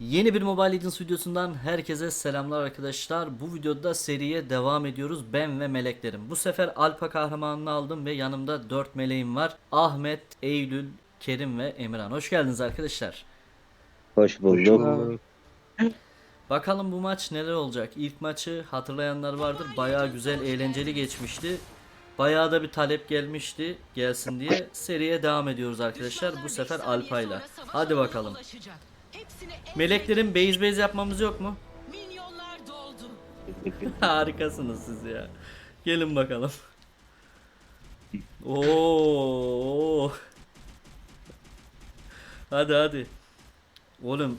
Yeni bir Mobile Legends videosundan herkese selamlar arkadaşlar. Bu videoda seriye devam ediyoruz. Ben ve meleklerim. Bu sefer Alpa kahramanını aldım ve yanımda 4 meleğim var. Ahmet, Eylül, Kerim ve Emirhan. Hoş geldiniz arkadaşlar. Hoş bulduk. Bakalım bu maç neler olacak. İlk maçı hatırlayanlar vardır. Bayağı güzel, eğlenceli geçmişti. Bayağı da bir talep gelmişti gelsin diye. Seriye devam ediyoruz arkadaşlar. Bu sefer Alpa'yla. Hadi bakalım. Meleklerin base base yapmamız yok mu? Minyonlar doldu. Harikasınız siz ya. Gelin bakalım. Oo. Hadi hadi. Oğlum.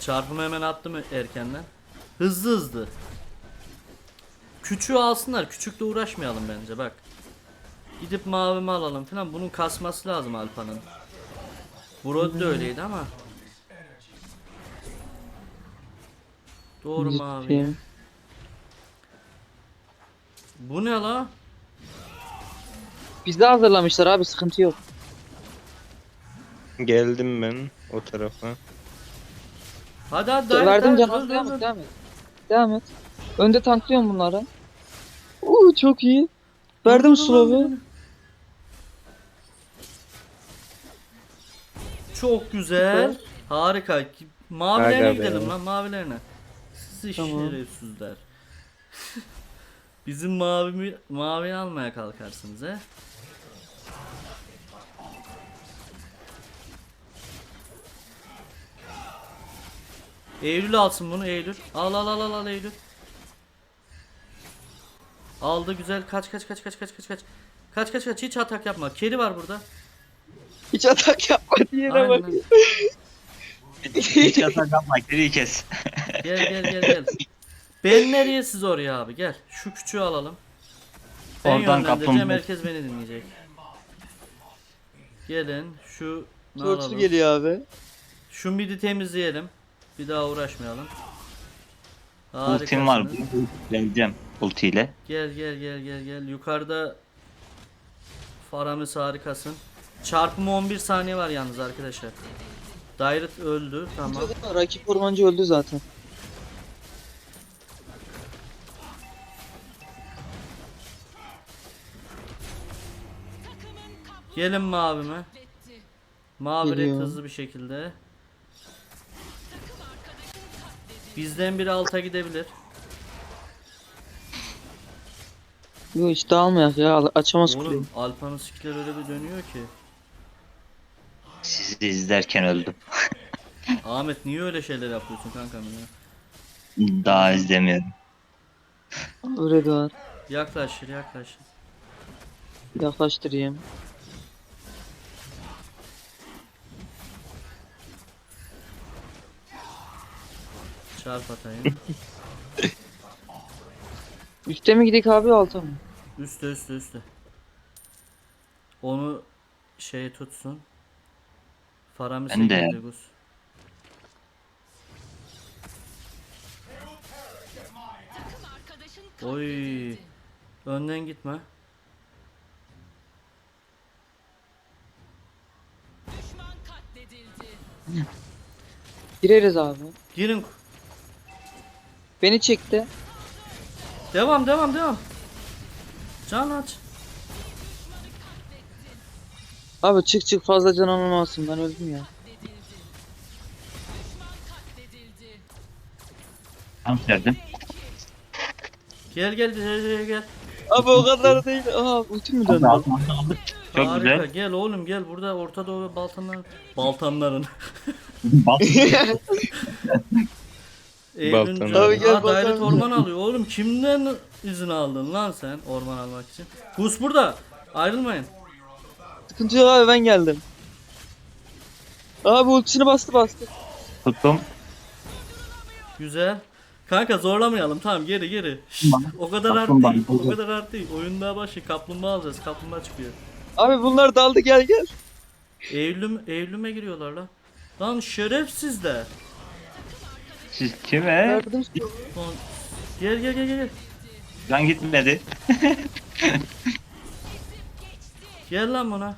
Çarpımı hemen attım erkenden. Hızlı hızlı. Küçüğü alsınlar. Küçükle uğraşmayalım bence bak. Gidip mavimi alalım falan. Bunun kasması lazım Alpa'nın. Brod da öyleydi ama. Doğru mavi. Bu ne la? Bizde hazırlamışlar abi sıkıntı yok. Geldim ben o tarafa. Hadi hadi hadi. Verdim hadi, canım hadi, devam hadi. et devam et. Devam et. Önde tanklıyorum bunları. Uuu çok iyi. Verdim slow'u. Çok güzel. Harika. Mavilerine Aga be. gidelim lan mavilerine. Siz Tamam. şerefsizler. Bizim mavimi mavi almaya kalkarsınız he. Eylül alsın bunu Eylül. Al al al al al Eylül. Aldı güzel. Kaç kaç kaç kaç kaç kaç kaç. Kaç kaç kaç hiç atak yapma. Kedi var burada. Hiç atak yapma diye Aynen. bak. Hiç yasak yapma geri kes. Gel gel gel gel. Ben nereye siz oraya abi gel. Şu küçüğü alalım. Ben Oradan yönlendireceğim kapım- herkes beni dinleyecek. Gelin şu ne Tortu alalım? geliyor abi. Şu midi temizleyelim. Bir daha uğraşmayalım. Ultim var. Harikasınız. Geleceğim ultiyle. Gel gel gel gel gel. Yukarıda Faramis harikasın. Çarpımı 11 saniye var yalnız arkadaşlar. Dairet öldü. Tamam. Rakip ormancı öldü zaten. Gelin mavime. Mavi red hızlı bir şekilde. Bizden biri alta gidebilir. Yok hiç dağılmayak ya açamaz kuleyi. Oğlum Alpa'nın skiller öyle bir dönüyor ki. Sizi izlerken öldüm. Ahmet niye öyle şeyler yapıyorsun kankam ya? Daha izlemiyorum. Var. Yaklaşır yaklaşır. Yaklaştırayım. Çarp atayım. Üste mi gidik abi alta mı? üste üste üste. Onu şey tutsun. Faramis Ben de. Gus. Takım arkadaşın Oy. katledildi. Önden gitme. Düşman katledildi. Gireriz abi. Girin. Beni çekti. Devam devam devam. Can aç. Abi çık çık fazla can olmasın ben öldüm ya. Tam verdim. Gel gel gel gel gel. Abi o kadar değil. Aa ultim mi döndü? Aldım, aldım, aldım. Çok Harika. güzel. Gel oğlum gel burada Orta Doğu ve Balkanlar Balkanların Bak. Eylül'ün. Abi gel Balkan. orman alıyor. Oğlum kimden izin aldın lan sen orman almak için? Gus burada. Ayrılmayın. Sıkıntı yok abi ben geldim. Abi ultisini bastı bastı. Tuttum. Güzel. Kanka zorlamayalım. Tamam geri geri. Şşt, o kadar art Kaplumbağa. değil. O kadar art değil. Oyun daha başı. Kaplumbağa alacağız. Kaplumbağa çıkıyor. Abi bunlar daldı gel gel. Eylül'üm, Eylül'üme giriyorlar lan. Lan şerefsizler. Siz kime? Verdim Lan, Gel gel gel gel. Lan gitmedi. Gel lan buna.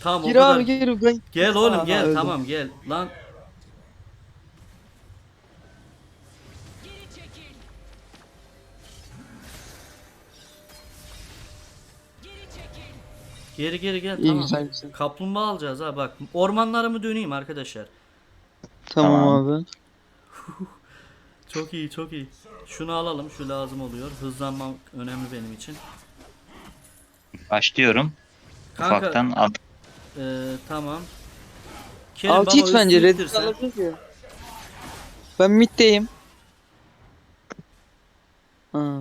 Tamam Gir o kadar. gir. Ben... Gel oğlum gel öldüm. tamam gel lan. Geri geri gel İyi tamam. güzel güzel. Kaplumbağa alacağız ha bak. Ormanlarımı döneyim arkadaşlar. Tamam, Tamam. abi. Çok iyi çok iyi. Şunu alalım şu lazım oluyor. Hızlanmam önemli benim için. Başlıyorum. Kanka Ufaktan at. e, tamam. Kerim Altı bana hit bence. üstü Red ittirsen. alabiliriz ya. Ben middeyim. Ha.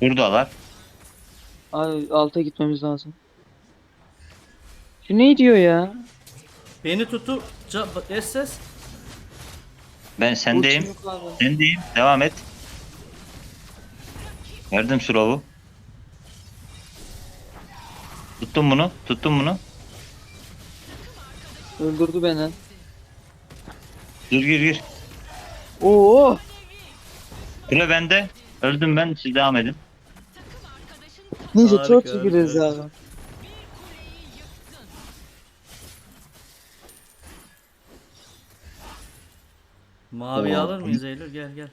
Buradalar. Abi alta gitmemiz lazım. Şu ne diyor ya? Beni tuttu. Ca- SS. Ben sendeyim. Abi. Sendeyim. Devam et. Verdim slow'u. Tuttum bunu. Tuttum bunu. Öldürdü beni. Gir gir gir. Oo! Süre bende. Öldüm ben. Siz devam edin. Neyse Harika, çok gireriz harika. abi. Mavi Oo. alır mıyız Eylül? Gel gel.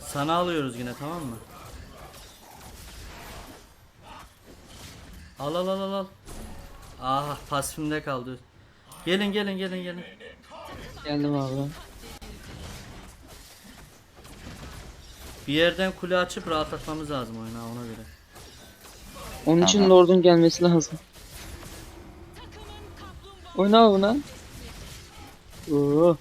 Sana alıyoruz yine tamam mı? Al al al al al. Ah pasifimde kaldı. Gelin gelin gelin gelin. Geldim abi. Bir yerden kule açıp rahatlatmamız lazım oyunu ha, ona göre. Onun için Tamam. Lord'un gelmesi lazım. Oyna buna. Oo.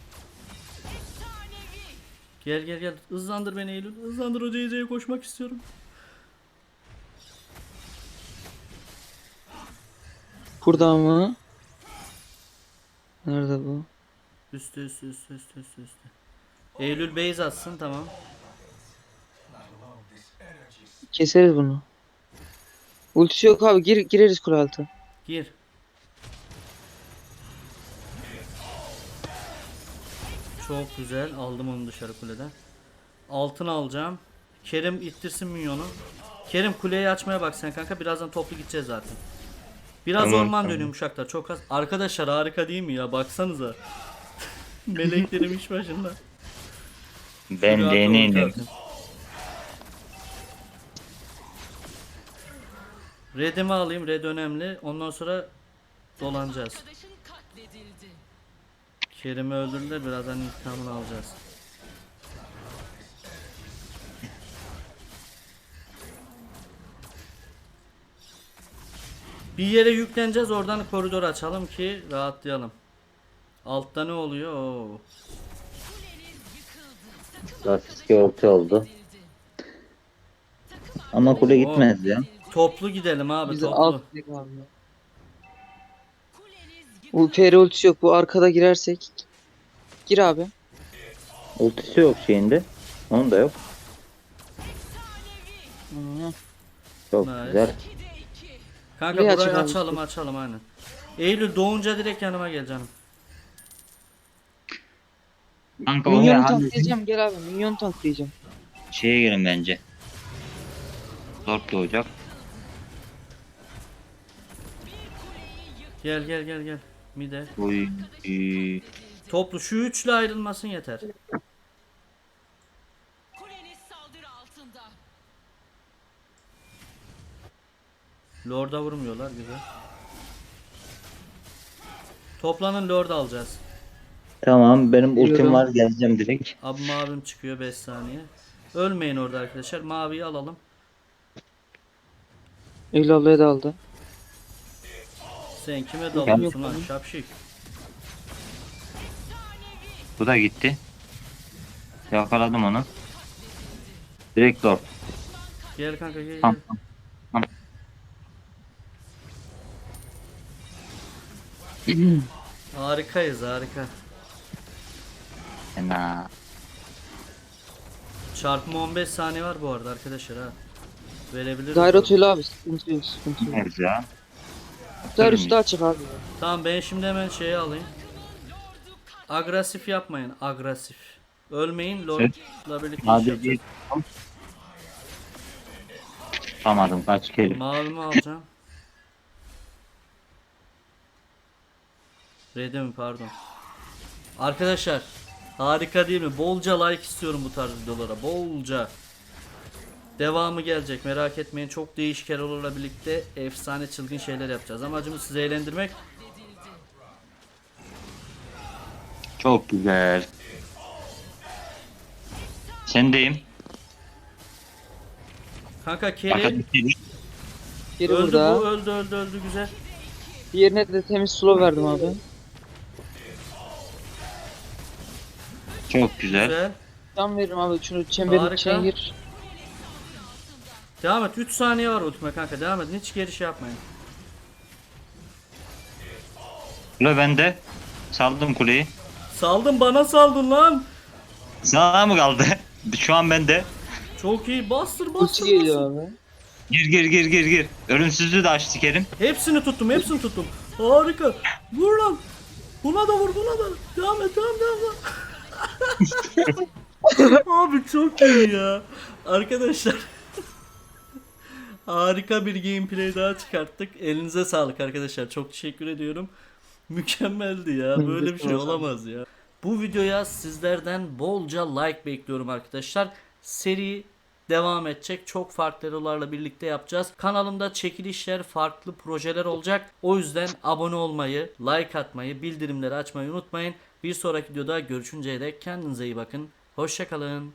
Gel gel gel. Hızlandır beni Eylül. Hızlandır o CC'ye koşmak istiyorum. Burada mı? Nerede bu? Üstü üstü üstü üstü üstü üstü. Eylül base atsın tamam. Keseriz bunu. Ultisi yok abi. Gir, gireriz kule altı. Gir. Çok güzel. Aldım onu dışarı kuleden. Altın alacağım. Kerim ittirsin minyonu. Kerim kuleyi açmaya bak sen kanka. Birazdan toplu gideceğiz zaten. Biraz Tamam, orman tamam. dönüyor uşaklar. Çok az. Arkadaşlar harika değil mi ya? Baksanıza. Meleklerim iş başında. Ben iniyorum. atın. Red'imi alayım. Red önemli. Ondan sonra dolanacağız. Arkadaşın katledildi. Kerim'i öldürdüler. Birazdan intikamını alacağız. Bir yere yükleneceğiz. Oradan koridor açalım ki rahatlayalım. Altta ne oluyor? Oo. Lastik orta oldu. Ama kule gitmez ya. Toplu gidelim abi. Bize toplu. alt abi. kuleniz Bu yıkıldı. peri ultisi yok. Bu arkada girersek. Gir abi. Ultisi yok şeyinde. Onun da yok. Hı. Çok Nice. güzel. 2'de 2. Kanka Burayı burayı açalım. açalım açalım aynen. Eylül doğunca direkt yanıma gel canım. Kanka Minyonu oraya halledin. tanklayacağım. Gel abi. Minyon tanklayacağım. Şeye girin bence. Zor doğacak. Gel gel gel gel. Mide. Uy. uy. Toplu şu üçlü ayrılmasın yeter. Lord'a vurmuyorlar güzel. Toplanın Lord alacağız. Tamam benim ultim var geleceğim direkt. Abi mavim çıkıyor 5 saniye. Ölmeyin orada arkadaşlar. Maviyi alalım. Ablaya da aldı. Sen kime dalıyorsun lan şapşik. Bu da gitti. Yakaladım onu. Direkt Lord. Gel kanka gel Tamam. gel. Tamam. Harikayız harika. Fena. Çarpma 15 saniye var bu arada arkadaşlar ha. Verebiliriz. Gayret öyle abi. Sıkıntı yok. Sıkıntı yok. Evet ya. Darius da açık abi. Tamam ben şimdi hemen şeyi alayım. Agresif yapmayın agresif. Ölmeyin Lord'la birlikte iş Hadi yapacağız. bir. Tutamadım kaç kere. Mavimi alacağım. Red'e mi pardon. Arkadaşlar harika değil mi? Bolca like istiyorum bu tarz videolara. Bolca. Devamı gelecek merak etmeyin. Çok değişik Erol'la birlikte efsane çılgın şeyler yapacağız. Amacımız sizi eğlendirmek. Çok güzel. Sendeyim. Kanka Kerry Geri öldü burada. bu öldü öldü öldü güzel. Diğerine de temiz slow verdim abi. Çok güzel. Güzel. Can veririm abi şunu çemberin Harika. içine gir. Devam et 3 saniye var ultime kanka devam edin hiç geri şey yapmayın. Kule bende. Saldım kuleyi. Saldın bana saldın lan. Sana mı kaldı? Şu an bende. Çok iyi bastır Ulti bastır geliyor bastır. abi. Gir gir gir gir gir. Ölümsüzlüğü de açtı Kerim. Hepsini tuttum hepsini tuttum. Harika. Vur lan. Buna da vur buna da. Devam et devam devam. devam. Abi çok iyi ya. Arkadaşlar. Harika bir gameplay daha çıkarttık. Elinize sağlık arkadaşlar. Çok teşekkür ediyorum. Mükemmeldi ya. Böyle bir şey olamaz ya. Bu videoya sizlerden bolca like bekliyorum arkadaşlar. Seri devam edecek. Çok farklı erolarla birlikte yapacağız. Kanalımda çekilişler, farklı projeler olacak. O yüzden abone olmayı, like atmayı, bildirimleri açmayı unutmayın. Bir sonraki videoda görüşünceye dek kendinize iyi bakın. Hoşçakalın.